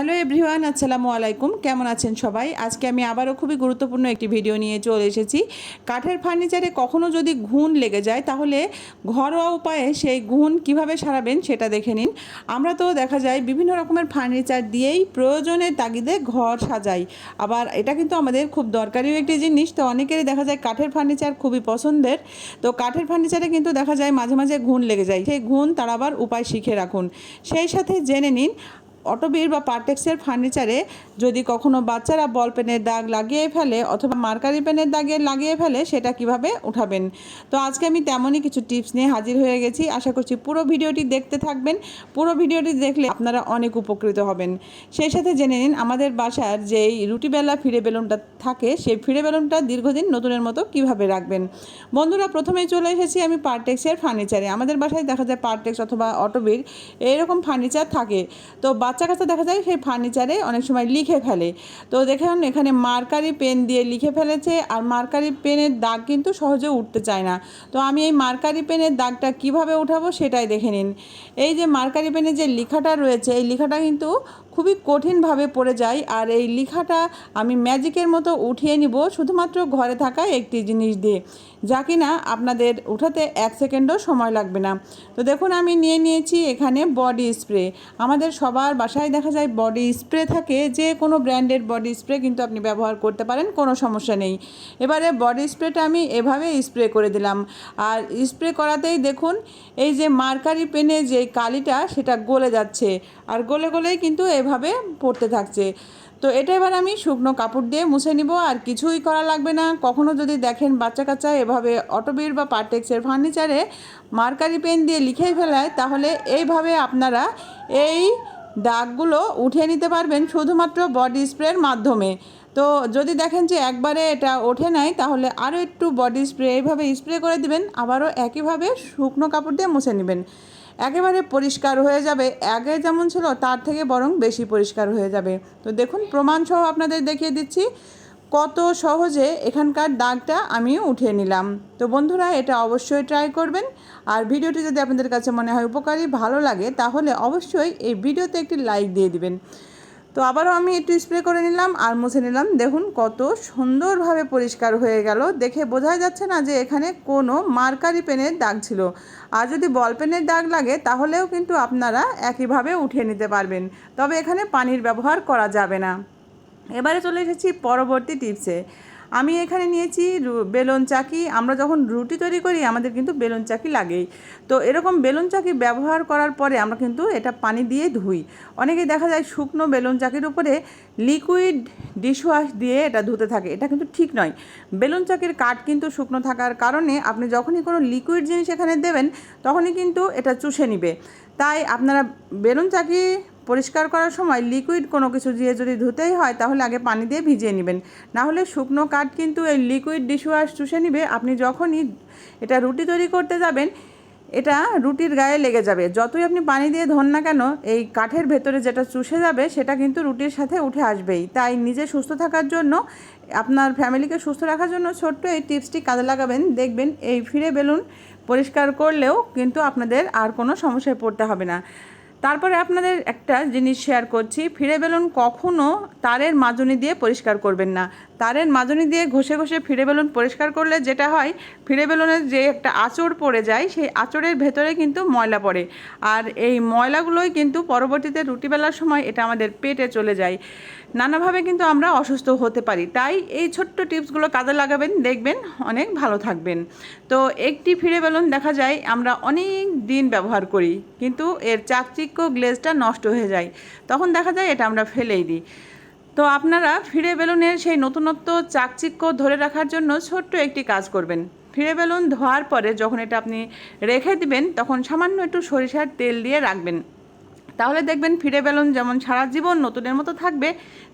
Hello everyone, আসসালামু আলাইকুম। কেমন আছেন সবাই? আজকে আমি আবারও খুবই গুরুত্বপূর্ণ একটি ভিডিও নিয়ে চলে এসেছি। কাঠের ফার্নিচারে কখনো যদি ঘুণ লেগে যায়, তাহলে ঘরোয়া উপায়ে সেই ঘুণ কীভাবে সারাবেন সেটা দেখে নিন। আমরা তো দেখা যায় বিভিন্ন রকমের ফার্নিচার দিয়েই প্রয়োজনের তাগিদে ঘর সাজাই। আবার এটা কিন্তু আমাদের খুব দরকারিও একটি জিনিস, তো অনেকেরই দেখা যায় কাঠের ফার্নিচার খুবই পছন্দের। তো কাঠের ফার্নিচারে কিন্তু দেখা যায় মাঝে মাঝে ঘুণ লেগে যায়। সেই ঘুণ আবার উপায় শিখে রাখুন। সেই সাথে জেনে নিন অটোবির বা পার্টেক্সের ফার্নিচারে যদি কখনো বাচ্চারা বল পেনের দাগ লাগিয়ে ফেলে অথবা মার্কারি পেনের দাগে লাগিয়ে ফেলে, সেটা কীভাবে উঠাবেন? তো আজকে আমি তেমনই কিছু টিপস নিয়ে হাজির হয়ে গেছি। আশা করছি পুরো ভিডিওটি দেখতে থাকবেন। পুরো ভিডিওটি দেখলে আপনারা অনেক উপকৃত হবেন। সেই সাথে জেনে নিন, আমাদের বাসার যেই রুটিবেলা ফিরে বেলুনটা থাকে, সেই ফিরে বেলুনটা দীর্ঘদিন নতুনের মতো কীভাবে রাখবেন? বন্ধুরা, প্রথমেই চলে এসেছি আমি পার্টেক্সের ফার্নিচারে। আমাদের বাসায় দেখা যায় পার্টেক্স অথবা অটোবির এইরকম ফার্নিচার থাকে। তো বাচ্চা কাচ্চা দেখা যায় সেই ফার্নিচারে অনেক সময় লিখে ফেলে। তো দেখুন, এখানে মার্কারি পেন দিয়ে লিখে ফেলেছে আর মার্কারি পেনের দাগ কিন্তু সহজে উঠতে চায় না। তো আমি এই মার্কারি পেনের দাগটা কীভাবে উঠাবো সেটাই দেখে নিন। এই যে মার্কারি পেনে যে লেখাটা রয়েছে, এই লেখাটা কিন্তু খুবই কঠিনভাবে পড়ে যায় আর এই লেখাটা আমি ম্যাজিকের মতো উঠিয়ে নিব শুধুমাত্র ঘরে থাকা একটি জিনিস দিয়ে, যা কিনা আপনাদের উঠাতে এক সেকেন্ডও সময় লাগবে না। তো দেখুন, আমি নিয়ে নিয়েছি এখানে বডি স্প্রে আমাদের সবার বাসায় দেখা যায় বডি স্প্রে থাকে, যে কোনো ব্র্যান্ডের বডি স্প্রে কিন্তু আপনি ব্যবহার করতে পারেন, কোনো সমস্যা নেই। এবারে বডি স্প্রেটা আমি এভাবে স্প্রে করে দিলাম। আর স্প্রে করাতেই দেখুন, এই যে মার্কারি পেনে যে কালিটা, সেটা গলে যাচ্ছে। আর গলে গলেই কিন্তু এভাবে পড়তে থাকছে। তো এটা এবার আমি শুকনো কাপড় দিয়ে মুছে নিব, আর কিছুই করা লাগবে না। কখনো যদি দেখেন বাচ্চা কাচ্চা এভাবে অটোবির বা পার্টেক্সের ফার্নিচারে মার্কারি পেন দিয়ে লিখে ফেলায়, তাহলে এইভাবে আপনারা এই দাগগুলো উঠিয়ে নিতে পারবেন শুধুমাত্র বডি স্প্রের মাধ্যমে। তো যদি দেখেন যে একবারে এটা ওঠে নাই, তাহলে আরও একটু বডি স্প্রে এইভাবে স্প্রে করে দিবেন, আবারও একইভাবে শুকনো কাপড় দিয়ে মুছে নেবেন। একেবারে পরিষ্কার হয়ে যাবে, আগে যেমন ছিল তার থেকে বরং বেশি পরিষ্কার হয়ে যাবে। তো দেখুন, প্রমাণসহ আপনাদের দেখিয়ে দিচ্ছি। কত সহজে এখানকার দাগটা আমি উঠিয়ে নিলাম। তো বন্ধুরা, এটা অবশ্যই ট্রাই করবেন। আর ভিডিওটি যদি আপনাদের কাছে মনে হয় উপকারী, ভালো লাগে, তাহলে অবশ্যই এই ভিডিওতে একটি লাইক দিয়ে দিবেন। তো আবারও আমি একটু স্প্রে করে নিলাম আর মুছে নিলাম। দেখুন কত সুন্দরভাবে পরিষ্কার হয়ে গেল। দেখে বোঝা যাচ্ছে না যে এখানে কোনো মার্কারি পেনের দাগ ছিল। আর যদি বল পেনের দাগ লাগে, তাহলেও কিন্তু আপনারা একইভাবে উঠিয়ে নিতে পারবেন। তবে এখানে পানির ব্যবহার করা যাবে না। এবারে চলে এসেছি পরবর্তী টিপসে আমি এখানে নিয়েছি বেলুন চাকি। আমরা যখন রুটি তৈরি করি, আমাদের কিন্তু বেলুন চাকি লাগেই। তো এরকম বেলুন চাকি ব্যবহার করার পরে আমরা কিন্তু এটা পানি দিয়ে ধুই। অনেকেই দেখা যায় শুকনো বেলুন চাকির উপরে লিকুইড ডিশওয়াশ দিয়ে এটা ধুতে থাকে। এটা কিন্তু ঠিক নয়। বেলুন চাকির কাঠ কিন্তু শুকনো থাকার কারণে আপনি যখনই কোনো লিকুইড জিনিস এখানে দেবেন, তখনই কিন্তু এটা চুষে নিবে। তাই আপনারা বেলুন চাকি পরিষ্কার করার সময় লিকুইড কোনো কিছু দিয়ে যদি ধুতেই হয়, তাহলে আগে পানি দিয়ে ভিজিয়ে নেবেন। না হলে শুকনো কাঠ কিন্তু এই লিকুইড ডিশওয়াশ চুষে নিবে, আপনি যখনই এটা রুটি তৈরি করতে যাবেন, এটা রুটির গায়ে লেগে যাবে। যতই আপনি পানি দিয়ে ধন না কেন, এই কাঠের ভেতরে যেটা চুষে যাবে, সেটা কিন্তু রুটির সাথে উঠে আসবেই। তাই নিজে সুস্থ থাকার জন্য, আপনার ফ্যামিলিকে সুস্থ রাখার জন্য ছোট্ট এই টিপসটি কাজে লাগাবেন। দেখবেন এই ফিরে বেলুন পরিষ্কার করলেও কিন্তু আপনাদের আর কোনো সমস্যায় পড়তে হবে না। তারপরে আপনাদের একটা জিনিস শেয়ার করছি, ফিরে বেলুন কখনও তারের মাজনি দিয়ে পরিষ্কার করবেন না। তারের মাজনি দিয়ে ঘষে ঘষে ফিরে বেলুন পরিষ্কার করলে যেটা হয়, ফিরে বেলুনের যে একটা আঁচড় পড়ে যায়, সেই আঁচড়ের ভেতরে কিন্তু ময়লা পড়ে। আর এই ময়লাগুলোই কিন্তু পরবর্তীতে রুটি বেলার সময় এটা আমাদের পেটে চলে যায়। নানাভাবে কিন্তু আমরা অসুস্থ হতে পারি। তাই এই ছোট্ট টিপসগুলো কাজে লাগাবেন, দেখবেন অনেক ভালো থাকবেন। তো একটি ফিরে বেলুন দেখা যায়, আমরা অনেক দিন ব্যবহার করি, কিন্তু এর চাকচিক্য গ্লেজটা নষ্ট হয়ে যায়। তখন দেখা যায় এটা আমরা ফেলেই দিই। তো আপনারা ফিরে বেলুনের সেই নতুনত্ব, চাকচিক্য ধরে রাখার জন্য ছোট্ট একটি কাজ করবেন। ফিরে বেলুন ধোয়ার পরে যখন এটা আপনি রেখে দিবেন, তখন সামান্য একটু সরিষার তেল দিয়ে রাখবেন। তাহলে দেখবেন ফিরে বেলুন যেমন সারা জীবন নতুনের মতো থাকবে,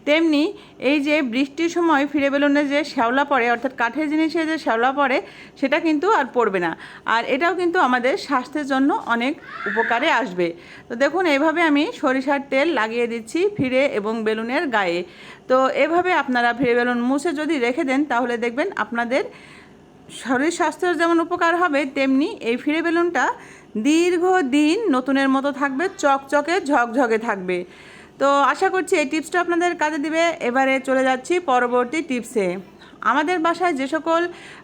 তেমনি এই যে বৃষ্টির সময় ফিরে বেলুনে যে শ্যাওলা পড়ে, অর্থাৎ কাঠের জিনিসে যে শ্যাওলা পড়ে, সেটা কিন্তু আর পড়বে না। আর এটাও কিন্তু আমাদের স্বাস্থ্যের জন্য অনেক উপকারে আসবে। তো দেখুন, এভাবে আমি সরিষার তেল লাগিয়ে দিচ্ছি ফিরে এবং বেলুনের গায়ে। তো এভাবে আপনারা ফিরে বেলুন মুছে যদি রেখে দেন, তাহলে দেখবেন আপনাদের শরীর স্বাস্থ্যের যেমন উপকার হবে, তেমনি এই ফিরে বেলুনটা দীর্ঘদিন নতুনের মতো থাকবে, চকচকে, ঝকঝকে থাকবে। তো আশা করছি এই টিপসটা আপনাদের কাজে দিবে। এবারে চলে যাচ্ছি পরবর্তী টিপসে। আমাদের বাসায় যে সকল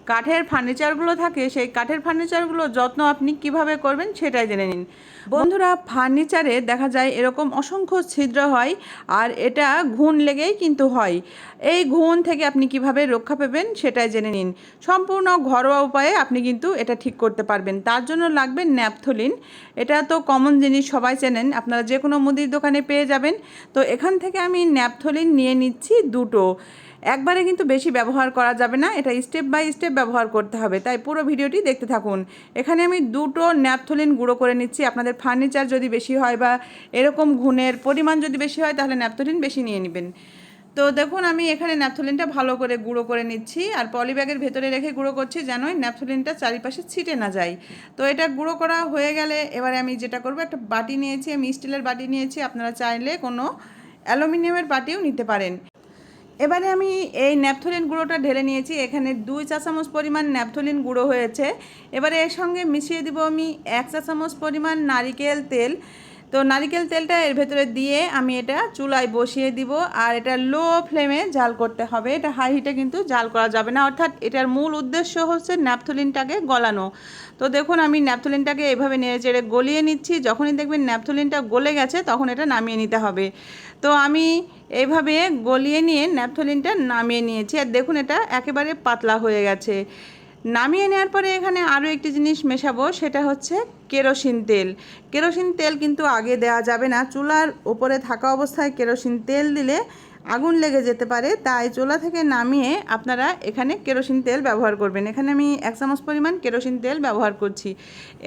কাঠের ফার্নিচারগুলো থাকে, সেই কাঠের ফার্নিচারগুলো যত্ন আপনি কীভাবে করবেন সেটাই জেনে নিন। বন্ধুরা ফার্নিচারে দেখা যায় এরকম অসংখ্য ছিদ্র হয় আর এটা ঘুণ লেগেই কিন্তু হয়। এই ঘুণ থেকে আপনি কীভাবে রক্ষা পাবেন সেটাই জেনে নিন। সম্পূর্ণ ঘরোয়া উপায়ে আপনি কিন্তু এটা ঠিক করতে পারবেন। তার জন্য লাগবে ন্যাপথলিন। এটা তো কমন জিনিস, সবাই চেনেন। আপনারা যে কোনো মুদির দোকানে পেয়ে যাবেন। তো এখান থেকে আমি ন্যাপথলিন নিয়ে নিচ্ছি দুটো। একবারে কিন্তু বেশি ব্যবহার করা যাবে না। এটা স্টেপ বাই স্টেপ ব্যবহার করতে হবে। তাই পুরো ভিডিওটি দেখতে থাকুন। এখানে আমি দুটো ন্যাপথলিন গুঁড়ো করে নিচ্ছি। আপনাদের ফার্নিচার যদি বেশি হয় বা এরকম ঘুণের পরিমাণ যদি বেশি হয়, তাহলে ন্যাপথলিন বেশি নিয়ে নেবেন। তো দেখুন, আমি এখানে ন্যাপথলিনটা ভালো করে গুঁড়ো করে নিচ্ছি আর পলিব্যাগের ভেতরে রেখে গুঁড়ো করছি যেন ওই ন্যাপথলিনটা চারিপাশে ছিটে না যায়। তো এটা গুঁড়ো করা হয়ে গেলে এবারে আমি যেটা করব, একটা বাটি নিয়েছি, আমি স্টিলের বাটি নিয়েছি। আপনারা চাইলে কোনো অ্যালুমিনিয়ামের বাটিও নিতে পারেন। এবারে আমি এই ন্যাপথলিন গুঁড়োটা ঢেলে নিয়েছি। এখানে দুই চা চামচ পরিমাণ ন্যাপথলিন গুঁড়ো হয়েছে। এবারে এর সঙ্গে মিশিয়ে দিব আমি এক চা চামচ পরিমাণ নারিকেল তেল। তো নারিকেল তেলটা এর ভেতরে দিয়ে আমি এটা চুলায় বসিয়ে দিব। আর এটা লো ফ্লেমে জাল করতে হবে। এটা হাই হিটে কিন্তু জাল করা যাবে না। অর্থাৎ এটার মূল উদ্দেশ্য হচ্ছে ন্যাপথলিনটাকে গলানো। তো দেখুন, আমি ন্যাপথলিনটাকে এভাবে নেড়ে চেড়ে গলিয়ে নিচ্ছি। যখনই দেখবেন ন্যাপথলিনটা গলে গেছে, তখন এটা নামিয়ে নিতে হবে। তো আমি এইভাবে গলিয়ে নিয়ে ন্যাপথলিনটা নামিয়ে নিয়েছি। আর দেখুন এটা একেবারে পাতলা হয়ে গেছে। নামিয়ে নেওয়ার পরে এখানে আরও একটি জিনিস মেশাবো, সেটা হচ্ছে কেরোসিন তেল। কেরোসিন তেল কিন্তু আগে দেওয়া যাবে না। চুলার ওপরে থাকা অবস্থায় কেরোসিন তেল দিলে আগুন লেগে যেতে পারে। তাই চুলা থেকে নামিয়ে আপনারা এখানে কেরোসিন তেল ব্যবহার করবেন। এখানে আমি এক চামচ পরিমাণ কেরোসিন তেল ব্যবহার করছি।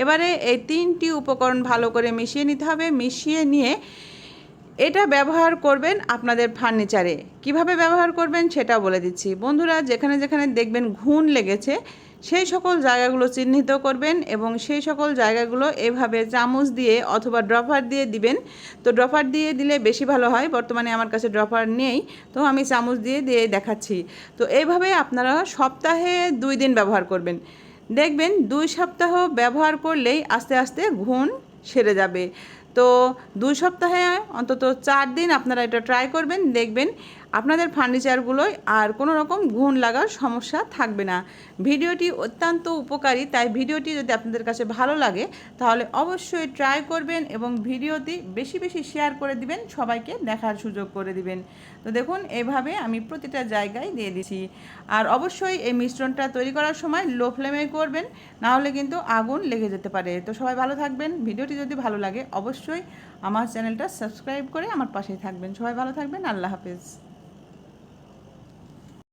এবারে এই তিনটি উপকরণ ভালো করে মিশিয়ে নিতে হবে। মিশিয়ে নিয়ে এটা ব্যবহার করবেন আপনাদের ফার্নিচারে। কীভাবে ব্যবহার করবেন সেটা বলে দিচ্ছি। বন্ধুরা, যেখানে যেখানে দেখবেন ঘুণ লেগেছে, সেই সকল জায়গাগুলো চিহ্নিত করবেন এবং সেই সকল জায়গাগুলো এভাবে চামচ দিয়ে অথবা ড্রপার দিয়ে দিবেন। তো ড্রপার দিয়ে দিলে বেশি ভালো হয়, বর্তমানে আমার কাছে ড্রপার নেই, তো আমি চামচ দিয়ে দিয়ে দেখাচ্ছি। তো এইভাবে আপনারা সপ্তাহে দুই দিন ব্যবহার করবেন। দেখবেন দুই সপ্তাহ ব্যবহার করলেই আস্তে আস্তে ঘুণ সেরে যাবে। তো দুই সপ্তাহে অন্তত চার দিন আপনারা এটা ট্রাই করবেন দেখবেন। আপনাদের ফার্নিচারগুলোয় আর কোনো রকম ঘুণ লাগার সমস্যা থাকবে না। ভিডিওটি অত্যন্ত উপকারী, তাই ভিডিওটি যদি আপনাদের কাছে ভালো লাগে, তাহলে অবশ্যই ট্রাই করবেন এবং ভিডিওটি বেশি বেশি শেয়ার করে দিবেন, সবাইকে দেখার সুযোগ করে দিবেন। তো দেখুন, এভাবে আমি প্রতিটা জায়গায় দিয়ে দিছি আর অবশ্যই এই মিশ্রণটা তৈরি করার সময় লো ফ্লেমে করবেন, না হলে কিন্তু আগুন লেগে যেতে পারে। তো সবাই ভালো থাকবেন। ভিডিওটি যদি ভালো লাগে, অবশ্যই আমার চ্যানেলটা সাবস্ক্রাইব করে আমার পাশেই থাকবেন। সবাই ভালো থাকবেন। আল্লাহ হাফেজ।